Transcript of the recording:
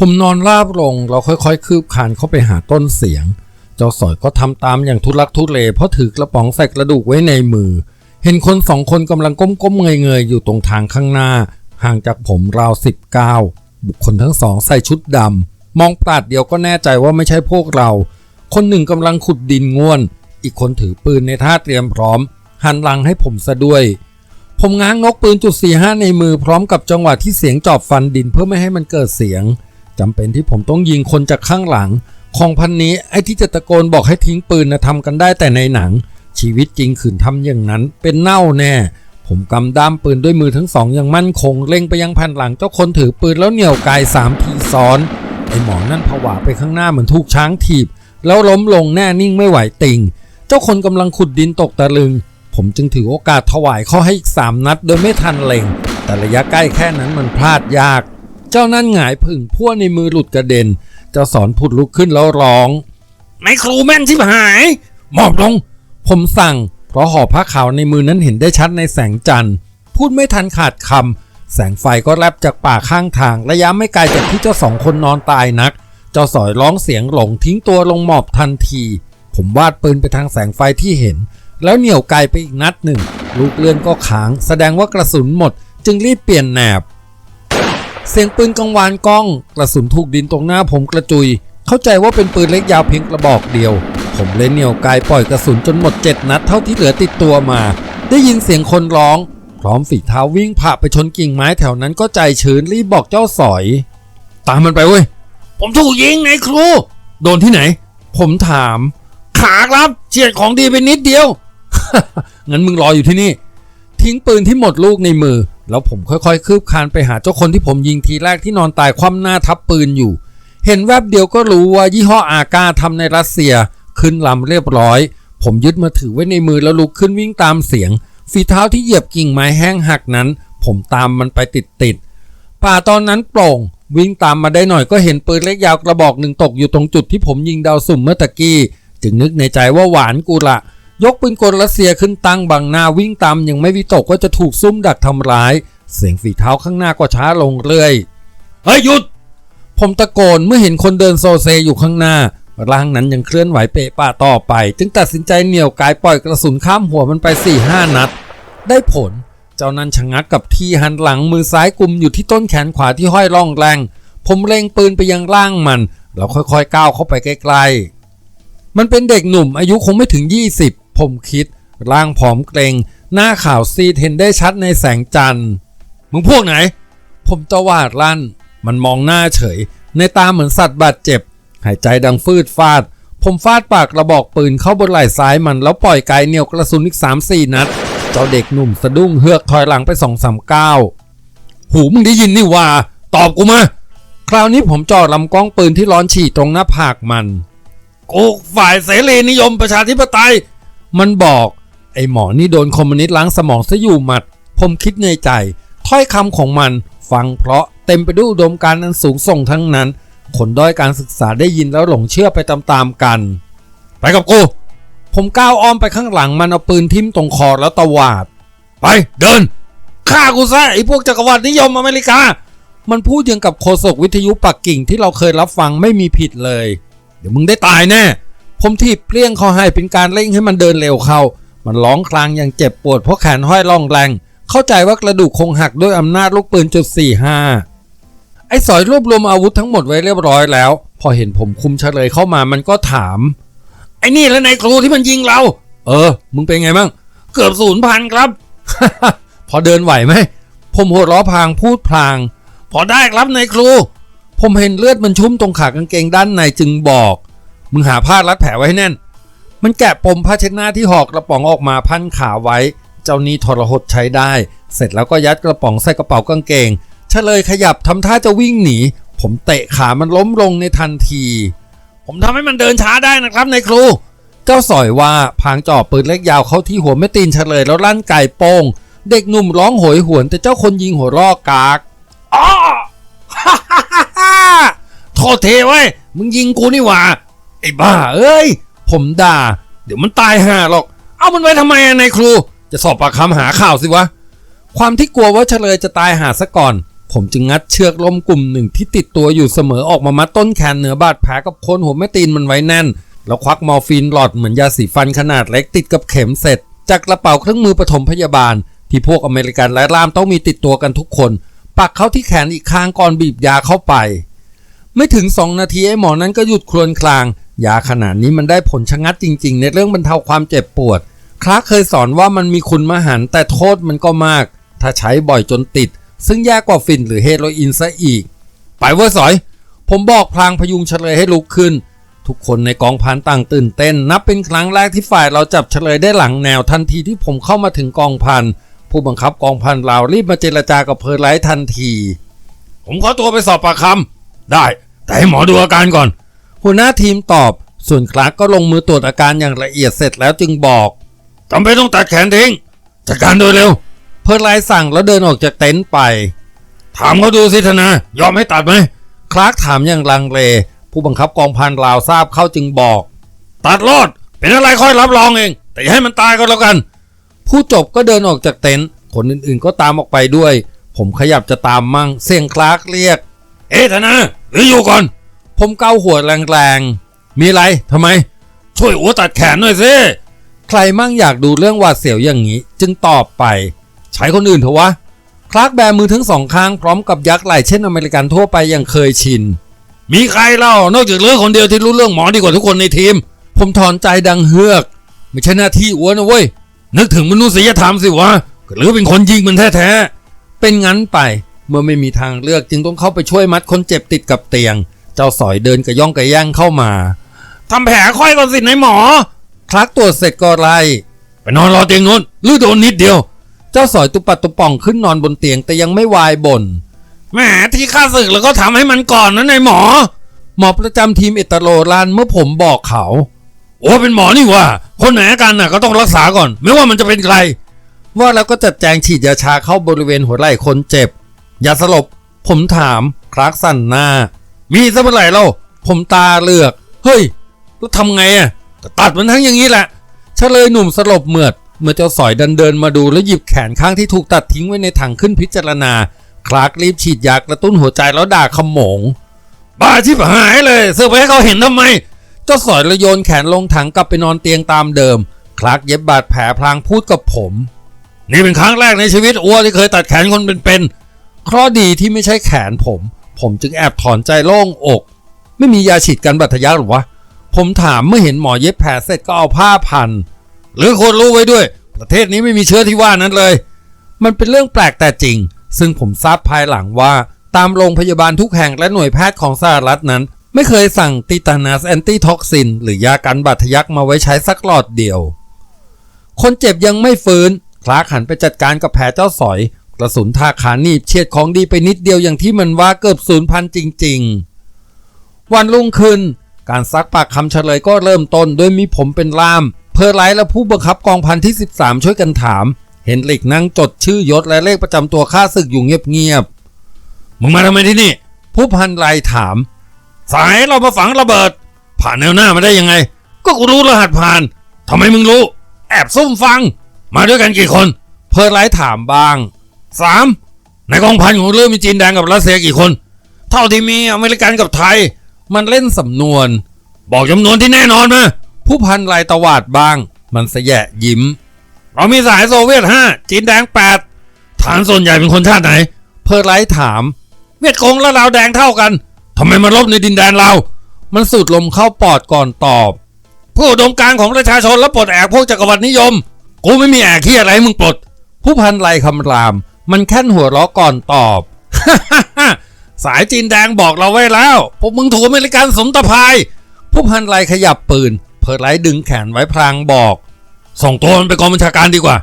ผมนอนราบลงเราค่อยๆ คืบคานเข้าไปหาต้นเสียง เจ้าสอยก็ทำตามอย่างทุลักทุเลเพราะถือกระป๋องใส่กระดูกไว้ในมือ เห็นคนสองคนกำลังก้มๆเงยๆ อยู่ตรงทางข้างหน้า ห่างจากผมราวสิบเก้าบุคคลทั้งสองใส่ชุดดำมองปราดเดียวก็แน่ใจว่าไม่ใช่พวกเรา คนหนึ่งกำลังขุดดินง่วน อีกคนถือปืนในท่าเตรียมพร้อม หันหลังให้ผมซะด้วยผมง้างนกปืนจุดสี่ห้าในมือพร้อมกับจังหวะที่เสียงจอบฟันดินเพื่อไม่ให้มันเกิดเสียง จำเป็นที่ผมต้องยิงคนจากข้างหลัง ของพันนี้ไอ้ที่จะตะโกนบอกให้ทิ้งปืนนะทำกันได้แต่ในหนัง ชีวิตจริงขืนทำอย่างนั้น เป็นเน่าแน่ ผมกำด้ามปืนด้วยมือทั้งสองอย่างมั่นคง เล็งไปยังแผ่นหลังเจ้าคนถือปืนแล้วเหนี่ยวกายสามทีซ้อนไอ้หมอนั่นผวาไปข้างหน้าเหมือนถูกช้างถีบ แล้วล้มลงแน่นิ่งไม่ไหวติง เจ้าคนกำลังขุดดินตกตะลึง ผมจึงถือโอกาสถวายเขาให้อีกสามนัด โดยไม่ทันเล็ง แต่ระยะใกล้แค่นั้นมันพลาดยาก เจ้านั่นหงายผึ่งพั่วในมือหลุดกระเด็น เจ้าสอนผุดลุกขึ้นแล้วร้องนายครูแม่นชิบหายหมอบลง ผมสั่ง เพราะห่อผ้าขาวในมือนั้นเห็นได้ชัดในแสงจันทร์ พูดไม่ทันขาดคำแสงไฟก็แลบจากป่าข้างทาง ระยะไม่ไกลจากที่เจ้าสองคนนอนตายนัก เจ้าสอยร้องเสียงหลงทิ้งตัวลงหมอบทันที ผมวาดปืนไปทางแสงไฟที่เห็น แล้วเหนี่ยวไกลไปอีกนัดหนึ่ง ลูกเลื่อนก็ขาง แสดงว่ากระสุนหมด จึงรีบเปลี่ยนแหนบ เสียงปืนกังวานก้อง กระสุนถูกดินตรงหน้าผมกระจุย เข้าใจว่าเป็นปืนเล็กยาวเพียงกระบอกเดียว ผมเลยเหนี่ยวไกลปล่อยกระสุนจนหมดเจ็ดนัดเท่าที่เหลือติดตัวมา ได้ยินเสียงคนร้อง พร้อมฝีเท้าวิ่งผ่าไปชนกิ่งไม้แถวนั้นก็ใจชื้นรีบบอกเจ้าสอย ตามมันไปเว้ย ผมถูกยิงไงครู โดนที่ไหน ผมถาม ขาครับเฉียดของดีไปนิดเดียวงั้นมึงรออยู่ที่นี่ ทิ้งปืนที่หมดลูกในมือ แล้วผมค่อยๆ คืบคานไปหาเจ้าคนที่ผมยิงทีแรกที่นอนตายคว่ำหน้าทับปืนอยู่ เห็นแวบเดียวก็รู้ว่ายี่ห้ออากาทำในรัสเซีย ขึ้นลำเรียบร้อย ผมยึดมาถือไว้ในมือแล้วลุกขึ้นวิ่งตามเสียง ฝีเท้าที่เหยียบกิ่งไม้แห้งหักนั้น ผมตามมันไปติดๆ ป่าตอนนั้นโปร่ง วิ่งตามมาได้หน่อยก็เห็นปืนเล็กยาวกระบอกหนึ่งตกอยู่ตรงจุดที่ผมยิงดาวสุ่มเมื่อตะกี้ จึงนึกในใจว่าหวานกูละ ยกปืนกลรัสเซียขึ้นตั้งบังหน้าวิ่งตามยังไม่วิตกว่าจะถูกซุ่มดักทำร้าย เสียงฝีเท้าข้างหน้าก็ช้าลงเรื่อยเฮ้ยหยุด ผมตะโกนเมื่อเห็นคนเดินโซเซอยู่ข้างหน้าร่างนั้นยังเคลื่อนไหวเปะปะต่อไป จึงตัดสินใจเหนี่ยวกายปล่อยกระสุนข้ามหัวมันไป4ี่ห้านัด ได้ผล เจ้านั้นชะงักกับที่หันหลังมือซ้ายกุมอยู่ที่ต้นแขนขวาที่ห้อยร่องแรง ผมเล็งปืนไปยังร่างมัน แล้วค่อยๆก้าวเข้าไปใกล้ๆมันเป็นเด็กหนุ่มอายุคงไม่ถึง 20 มคิด ร่างผอมเกรง หน้าขาวซีดเห็นได้ชัดในแสงจันทร์ มึงพวกไหน ผมตวาดลั่น มันมองหน้าเฉย ในตาเหมือนสัตว์บาดเจ็บ หายใจดังฟืดฟาด ผมฟาดปากกระบอกปืนเข้าบนไหล่ซ้ายมันแล้วปล่อยไกเหนียวกระสุนอีกสามสี่นัด เจ้าเด็กหนุ่มสะดุ้งเฮือกถอยหลังไปสองสามก้าวหูมึงได้ยินนี่ว่า ตอบกูมาคราวนี้ผมจ่อลำกล้องปืนที่ร้อนฉี่ตรงหน้าผากมันกูฝ่ายเสรีนิยมประชาธิปไตย มันบอก ไอหมอนี่โดนคอมมิวนิสต์ล้างสมองซะอยู่หมัด ผมคิดในใจ ถ้อยคำของมันฟังเพราะเต็มไปด้วยอุดมการณ์อันสูงส่งทั้งนั้น คนด้อยการศึกษาได้ยินแล้วหลงเชื่อไปตามๆกัน ไปกับกู ผมก้าวอ้อมไปข้างหลังมันเอาปืนทิ่มตรงคอแล้วตวาด ไปเดินฆ่ากูซะไอพวกจักรวรรดินิยมอเมริกา มันพูดยังกับโฆษกวิทยุปักกิ่งที่เราเคยรับฟังไม่มีผิดเลย เดี๋ยวมึงได้ตายแน่ ผมทีบเปลี่ยงเขาให้เป็นการเร่งให้มันเดินเร็วเข้า มันร้องคลางอย่างเจ็บปวดเพราะแขนห้อยร่องแรง เข้าใจว่ากระดูกคงหักด้วยอำนาจลูกปืนจุดสี่ห้าไอ้สอยรวบรวมอาวุธทั้งหมดไว้เรียบร้อยแล้ว พอเห็นผมคุมเฉลยเข้ามามันก็ถาม ไอ้นี่แล้วนายครูที่มันยิงเรา เออ มึงเป็นไงบ้างเกือบศูนย์พันครับ พอเดินไหวไหมผมหัวเราะพางพูดพลาง พอได้ครับนายครู ผมเห็นเลือดมันชุ่มตรงขากางเกงด้านในจึงบอก มึงหาผ้ารัดแผลไว้ให้แน่น มันแกะปมผ้าเช็ดหน้าที่หอกกระป๋องออกมาพันขาไว้ เจ้านี้ทรหดใช้ได้ เสร็จแล้วก็ยัดกระป๋องใส่กระเป๋ากางเกงเฉลยขยับทำท่าจะวิ่งหนี ผมเตะขามันล้มลงในทันที ผมทำให้มันเดินช้าได้นะครับนายครู เจ้าสอยว่าพางจ่อปืนเล็กยาวเข้าที่หัวแม่ตีนเฉลยแล้วลั่นไก่โป้งเด็กหนุ่มร้องโหยหวน แต่เจ้าคนยิงหัวรอกกากอ้อฮ่าฮ่าฮ่าโทษเทไว้ มึงยิงกูนี่หว่า ไอ้บ้า เอ้ย ผมด่า เดี๋ยวมันตายห่าหรอก เอามันไว้ทำไมอะนายครู จะสอบปากคำหาข่าวสิวะ ความที่กลัวว่าเฉลยจะตายหาซะก่อนผผมจึงงัดเชือกล่มกลุ่มหนึ่งที่ติดตัวอยู่เสมอออกมามัดต้นแขนเหนือบาดแผลกับโคนหัวแม่ตีนมันไว้แน่น แล้วควักมอร์ฟีนหลอดเหมือนยาสีฟันขนาดเล็กติดกับเข็มเสร็จ จากกระเป๋าเครื่องมือปฐมพยาบาล ที่พวกอเมริกันและล่ามต้องมีติดตัวกันทุกคน ปักเข้าที่แขนอีกข้างก่อนบีบยาเข้าไป ไม่ถึงสองนาทีไอ้หมอนั้นก็หยุดครวญคราง ยาขนาดนี้มันได้ผลชะงัดจริง ๆ ในเรื่องบรรเทาความเจ็บปวด คลาเคยสอนว่ามันมีคุณมหันแต่โทษมันก็มาก ถ้าใช้บ่อยจนติด ซึ่งแย่กว่าฟินหรือเฮโรอีนซะอีก ไปเวอร์สอย ผมบอกพลางพยุงเฉลยให้ลุกขึ้น ทุกคนในกองพันต่างตื่นเต้น นับเป็นครั้งแรกที่ฝ่ายเราจับเฉลยได้หลังแนวทันทีที่ผมเข้ามาถึงกองพันผู้บังคับกองพันเรารีบมาเจรจากับเพอร์ไลท์ทันที ผมขอตัวไปสอบปากคำได้ แต่ให้หมอดูอาการก่อน หัวหน้าทีมตอบ ส่วนคลาร์กก็ลงมือตรวจอาการอย่างละเอียดเสร็จแล้วจึงบอกจำเป็นต้องตัดแขนทิ้งจัดการโดยเร็ว เพิร์ลไลท์สั่งแล้วเดินออกจากเต็นท์ไป ถามเขาดูสิธนายอมให้ตัดไหมคลาร์กถามอย่างลังเล ผู้บังคับกองพันราวทราบเข้าจึงบอก ตัดรอดเป็นอะไรค่อยรับรองเอง แต่อย่าให้มันตายก็แล้วกัน ผู้จบก็เดินออกจากเต็นท์คนอื่นๆก็ตามออกไปด้วย ผมขยับจะตามมั่งเสียงคลาร์กเรียก เอ๊ะธนาหรืออยู่ก่อน ผมเกาหัวแรงๆ มีอะไรทำไม ช่วยอัวตัดแขนหน่อยสิ ใครมั่งอยากดูเรื่องหวาดเสียวอย่างนี้ จึงตอบไป ใช้คนอื่นเถอะวะ คลากแบมือทั้งสองข้างพร้อมกับยักไหล่เช่นอเมริกันทั่วไปอย่างเคยชิน มีใครเล่านอกจากเลือคนเดียวที่รู้เรื่องหมอดีกว่าทุกคนในทีม ผมถอนใจดังเฮือก ไม่ใช่หน้าที่อ้วนนะเว้ย นึกถึงมนุษยธรรมสิวะหรือเป็นคนยิงมันแท้ๆ เป็นงั้นไป เมื่อไม่มีทางเลือกจึงต้องเข้าไปช่วยมัดคนเจ็บติดกับเตียง เจ้าสอยเดินกระย่องกระย่างเข้ามาทำแผลค่อยก่อนสินายหมอ คลักตรวจเสร็จก็ไล่ไปนอนรอเตียงนู้นหรือโดนนิดเดียว เจ้าสอยตุปัดตุป่องขึ้นนอนบนเตียงแต่ยังไม่วายบ่นแหมที่ข้าศึกแล้วก็ทำให้มันก่อนนะนายหมอ หมอประจำทีมเอตโลลานเมื่อผมบอกเขา โอ้เป็นหมอนี่ว่า คนไหนอาการน่ะก็ต้องรักษาก่อน ไม่ว่ามันจะเป็นใคร ว่าแล้วก็จัดแจงฉีดยาชาเข้าบริเวณหัวไหล่คนเจ็บยาสลบ ผมถามคลาร์กสั่นหน้า มีสักเมื่อไหร่เล่าผมตาเลือก เฮ้ย แล้วทำไงอะตัดมันทั้งอย่างนี้แหละเฉลยหนุ่มสลบเหมือด เมื่อเจ้าสอยดันเดินมาดูแล้วหยิบแขนข้างที่ถูกตัดทิ้งไว้ในถังขึ้นพิจารณา คลากรีบฉีดยากระตุ้นหัวใจแล้วด่าขโมง บ้าชิบหายเลยเสื้อไปให้เขาเห็นทำไม เจ้าสอยระโยนแขนลงถังกลับไปนอนเตียงตามเดิม คลากเย็บบาดแผลพลางพูดกับผม นี่เป็นครั้งแรกในชีวิตอ้วที่เคยตัดแขนคนเป็นๆเคราะห์ดีที่ไม่ใช่แขนผม ผมจึงแอบถอนใจโล่งอก ไม่มียาฉีดกันบาดทะยักหรอวะ ผมถามเมื่อเห็นหมอเย็บแผลเสร็จก็เอาผ้าพัน หรือคนรู้ไว้ด้วย ประเทศนี้ไม่มีเชื้อที่ว่านั้นเลย มันเป็นเรื่องแปลกแต่จริง ซึ่งผมทราบภายหลังว่าตามโรงพยาบาลทุกแห่งและหน่วยแพทย์ของสหรัฐนั้น ไม่เคยสั่งติตานัสแอนติท็อกซิน หรือยากันบาดทะยักมาไว้ใช้สักหลอดเดียว คนเจ็บยังไม่ฟื้นคลาร์กหันไปจัดการกับแผลเจ้าสอย กระสุนทาขาหนีบเฉียดของดีไปนิดเดียวอย่างที่มันว่าเกือบศูนย์พันจริง ๆ วันรุ่งขึ้น การซักปากคำเฉลยก็เริ่มต้นโดยมีผมเป็นล่าม เพอร์ไลท์และผู้บังคับกองพันที่ 13 ช่วยกันถาม เห็นหลิกนั่งจดชื่อยศและเลขประจำตัวข้าศึกอยู่เงียบๆมึงมาทำไมที่นี่ ผู้พันไลถาม สายเรามาฝังระเบิด ผ่านแนวหน้ามาได้ยังไง ก็กูรู้รหัสผ่านทำไมมึงรู้ แอบซุ่มฟัง มาด้วยกันกี่คน เพอร์ไลท์ถามบ้าง สามในกองพันของเรือมีจีนแดงกับรัสเซียกี่คน เท่าที่มีอเมริกันกับไทย มันเล่นสำนวน บอกจำนวนที่แน่นอนมาผู้พันไลตวาดบ้าง มันเสยะยิ้ม เรามีสายโซเวียตห้าจีนแดงแปดฐานส่วนใหญ่เป็นคนชาติไหน เพอร์ไลท์ถาม เวียดกงและลาวแดงเท่ากันทำไมมาลบในดินแดนเรามันสูดลมเข้าปอดก่อนตอบ ผู้ดมการของประชาชนและปลดแอกพวกจักรวรรดินิยม กูไม่มีแอกที่อะไรมึงปลด ผู้พันไลคำราม มันแค่นหัวเราะก่อนตอบ สายจีนแดงบอกเราไว้แล้ว พวกมึงถูกอเมริกันสมตะพาย ผู้พันไรขยับปืน เพิร์ไลดึงแขนไว้พลางบอก ส่งตัวมันไปกองบัญชาการดีกว่า